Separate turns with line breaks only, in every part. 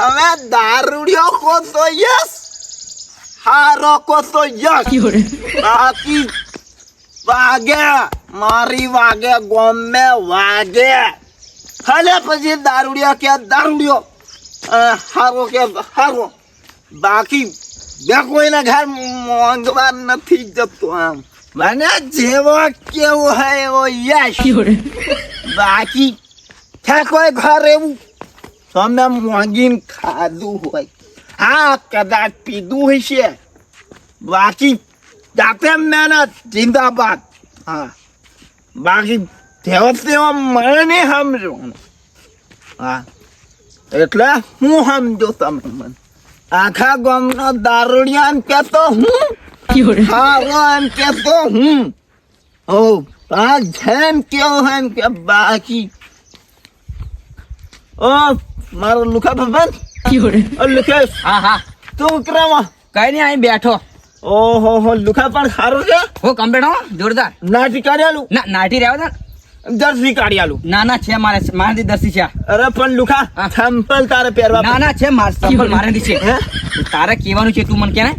તમે દારૂડિયો કો તો યસ. હારો કો તો યસ બાકી વાગે મારી વાગે ગોમે વાગે. હલે પછી દારૂડિયો કે દારૂડિયો. હારો કે હારો. બાકી બે કોઈના ઘર મોંઘવાર નથી જતો આમ. મને જેવો કેવો હે એવો યશ. બાકી ક્યાં કોઈ ઘર એવું તમે મોંઘીને ખાધું હોય. હા કદાચ પીધું હશે. બાકી જાતે મહેનત જિંદાબાદ. હા. બાકી તેવો તેવો મને નહીં સમજો હા. એટલે હું સમજો તમે મને. આખા ગામનો દારૂડિયા એમ કહેતો હું. એમ કહેતો હું. ઓ આ જેમ કેવો એમ કે બાકી. ઓ મારો લુખા ભગવાન? લુખેશ
હા હા.
તું ક્રમ
કઈ નહીં અહીં બેઠો.
ઓહો હો લુખા પણ સારું છે?
હો કમ્પ્લેટ હો જોરદાર.
નાટી કાઢ્યાલું
ના નાટી રહેવા
દર્શી કાઢ્યાલું
ના ના છે મારે. મારાથી દર્શી છે
અરે પણ લુખા
હા.
ચંપલ તારે પહેરવા
ના ના છે મારે સંપલ મારાથી છે.
હે?
તારે કહેવાનું છે તું મને કે ને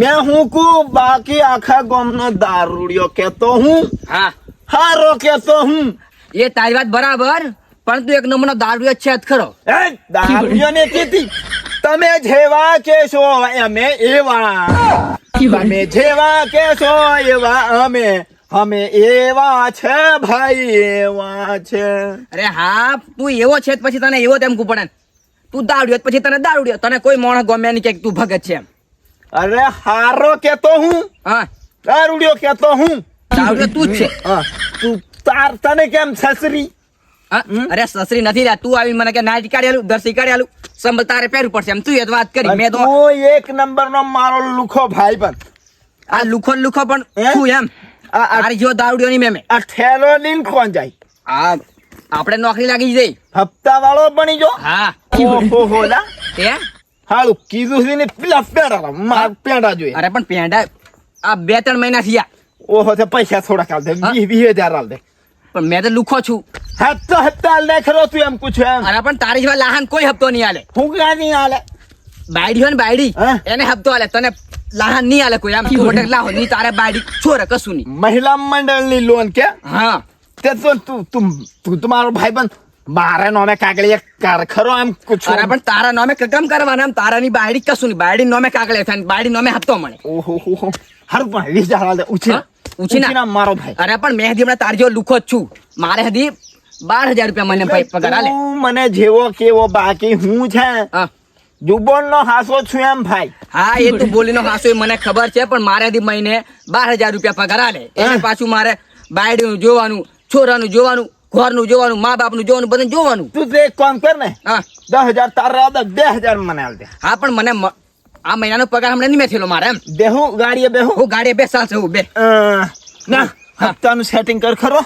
મેં હું કુ બાકી આખા ગામનો દારૂડિયો કેતો હું.
હા.
હારો કેતો હું.
એ તારી વાત બરાબર. પણ તું એક નંબરનો દારૂ છે જ ખરો.
એ દારૂડિયો ને કીધી. તમે જેવા કેશો અમે એવા. તમે જેવા કેશો એવા અમે. અમે એવા છે ભાઈ એવા છે.
અરે હા તું એવો છે પછી તને એવો તેમ કુપડે તું દારૂડિયો પછી તને દારૂડિયો તને કોઈ માણસ ગમે નહીં કે તું ભગત છે એમ.
અરે હારો કેતો હું.
હા.
દારૂડિયો કેતો હું.
દારૂડિયો તું જ છે.
હા, તું તાર તને કેમ સસરી
હા? અરે સસરી નથી રહ્યા. તું આવી મને કે ના કાઢી આલું દર શીખાડી આલું સંભળ તારે પહેરવું પડશે. એમ તું એ વાત કરી. મેં તો
એક નંબર નો મારો લુખો ભાઈ પણ.
આ લુખો લુખો પણ? શું એમ.
આ-
જો દારૂડિયો નહીં મેં
આ ઠેલો લીન કોણ જાય.
આ આપણે નોકરી લાગી જઈ.
હપ્તા વાળો બની જો
હા.
ઓહો હોલા એ
તે
કીધું છે ને પેલા પેડા માર પેડા જોઈએ.
અરે પણ પેંડા આ બે ત્રણ મહિના થયા.
ઓહો તે પૈસા થોડા કાલ દે? વીસ વીસ હજાર આલ દે.
પણ મેં તો લુખો છું.
હપ્તા હપ્તા આલ દે ખરો તું એમ પૂછો એમ.
અરે પણ તારી જેવા લાહન કોઈ હપ્તો નહીં આલે.
હું ક્યાં નહીં આલે.
બાયડી હોય ને બાયડી એને હપ્તો આલે. તને લાહન નહીં આલે કોઈ આમ હોટેલ લાહો નહીં તારે બાયડી છોરે કશું નહીં.
મહિલા મંડળની લોન કે?
હા.
તે તો તું તું તું તમારો ભાઈ બંધ મારે નોમે કાગળી એક કર ખરો એમ કુછ
અરે પણ તારા નોમે કકમ કરવાના આમ તારાની બાયડી કશું નહીં. બાયડી નોમે કાગળી થાય ને બાયડી નોમે હપ્તો મળે.
ઓહો હો હો. હારું પણ વીસ હજાર આલ. દે ઉછી
હા? ઉછીના?
ઉછીના મારો ભાઈ.
અરે પણ મેં હજી હમણાં તારી જેવો લુખો જ છું. મારે હજી બાર હજાર રૂપિયા મને ભાઈ પગાર આલે
મને જેવો કેવો બાકી હું છે? જુબોન નો હાસો છું એમ ભાઈ.
હા એ તો બોલી નો હાસો મને ખબર છે પણ મારે હજી મહિને બાર હજાર રૂપિયા પગાર આલે. એને
હા.
પાછું મારે બાયડીનું જોવાનું છોરાનું જોવાનું ઘરનું જોવાનું મા બાપનું જોવાનું બધું જોવાનું.
તું એક કામ કર ને
હા.
દસ હજાર તારા બે હજાર મને આલ દે.
હા પણ મને આ મહિનાનો પગાર હમણાં નહીં થયેલો મારે એમ.
બેહું ગાડીએ બે
હું ગાડીએ બે છે હું બે.
ના. હપ્તાનું સેટિંગ કર ખરો.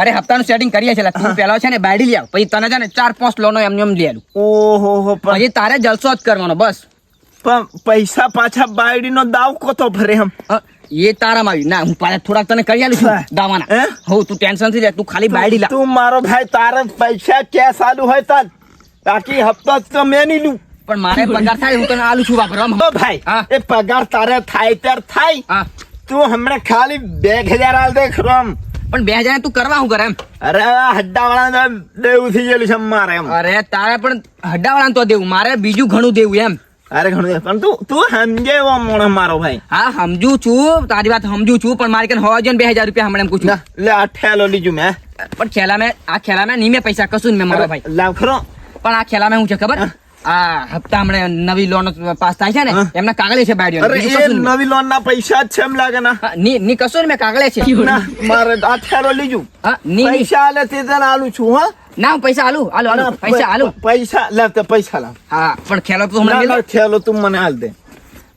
અરે હપ્તાનું સેટિંગ કરીએ છે તું પેલા છે ને બાયડી લઈ આવ પછી તને છે ને ચાર પાંચ લોનો એમને એમ લઈ આલું
ઓહો હો
પછી તારે જલસો જ કરવાનો બસ.
પણ પૈસા પાછા બાયડી નો દાવ કોતો ભરે એમ?
એ તારામાં આવ્યું. ના હું પાછા થોડાક તને કરી આલું છું દાવાના.
હે?
તું ટેન્શનથી લે તું ખાલી બાયડી લા.
તું મારો ભાઈ તારે પૈસા કેસ આલુ હોય તાર? બાકી હપ્તા તો મેં નહીં લઉં
પણ મારે પગાર થાય હું તને આલું છું વાપરવા
ભાઈ એ પગાર તારે થાય ત્યારે થાય.
હા.
તું હમણાં ખાલી બે હજાર હાલ દે ખરો
પણ બે હજાર તું કરવા શું કરે એમ?
અરે હડ્ડા વાળા દેવું થઈ ગયેલું છે મારે એમ.
અરે તારે પણ હડાવાળા તો દેવું મારે બીજું ઘણું દેવું એમ.
અરે ઘણું. પણ તું તું સમજે એવો મોણ મારો ભાઈ.
હા સમજુ છું તારી વાત સમજુ છું પણ મારે કન હોવા જોઈએ બે હજાર રૂપિયા હમણાં એમ પૂછું.
લે આ ઠેલો લીધું મેં.
પણ ખેલા મેં આ ખેલા મેં નહીં મેં પૈસા કશું મેં મારો ભાઈ.
લાવ ખરો.
પણ આ ખેલા મેં હું છે ખબર. આ હપ્તા હમણાં નવી લોન પાસ થાય છે ને એમના કાગળે છે બાયડીઓ.
અરે એ નવી લોન ના પૈસા જ છે એમ લાગે ના.
ની ની કશું ને મેં કાગળે છે.
મારે આ લીજું. પૈસા આલે તે તને આલું છું હા.
ના પૈસા આલું આલુ આલુ. પૈસા આલુ.
પૈસા લાવ પૈસા લાવ.
હા પણ ખેલો તું
ઠેલો તું મને હાલ દે.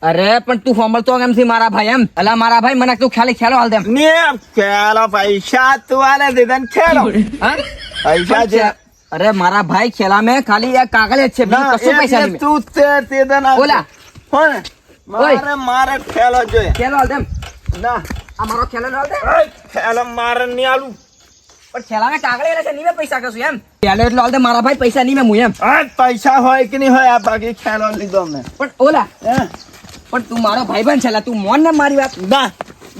અરે પણ તું હોમળતો કેમ થી મારા ભાઈ એમ? અલા મારા ભાઈ મને તું ખાલી ખેલો હાલ દે.
ને ઠેલો પૈસા તું આલે દે ખેલો.
હા?
પૈસા છે.
અરે મારા ભાઈ ખેલા મેં ખાલી એક કાગળે જ છે બીજું કશું પૈસા નહીં
તું તે તે તને આલ દે.
ઓલા.
હા મારે મારે ખેલો જોઈએ.
ખેલો હાલ દેમ
ના.
આ મારો ખેલો હાલ દે
ખેલો મારે નહીં આલું
પણ કાગળે એટલે નહીં મેં પૈસા કશું એમ. પહેલો એટલે હાલ મારા ભાઈ પૈસા નહીં મેં હું એમ.
પૈસા હોય કે નહીં હોય આ બાકી ખેલો લીધો મેં.
પણ ઓલા? પણ તું મારો ભાઈ બન છેલ્લા તું મોન ને મારી વાત.
ના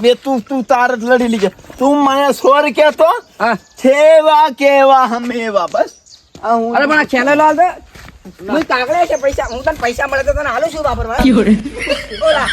બે તું તું તાર લડી લીજે. તું મને સોર કેતો
હા.
છેવા કેવા હમેવા બસ. આ
અરે પણ આ ખેલો હાલ તો હું કાગળે છે પૈસા હું તને પૈસા મળે તો તને હાલું શું વાપરવા? ઓલા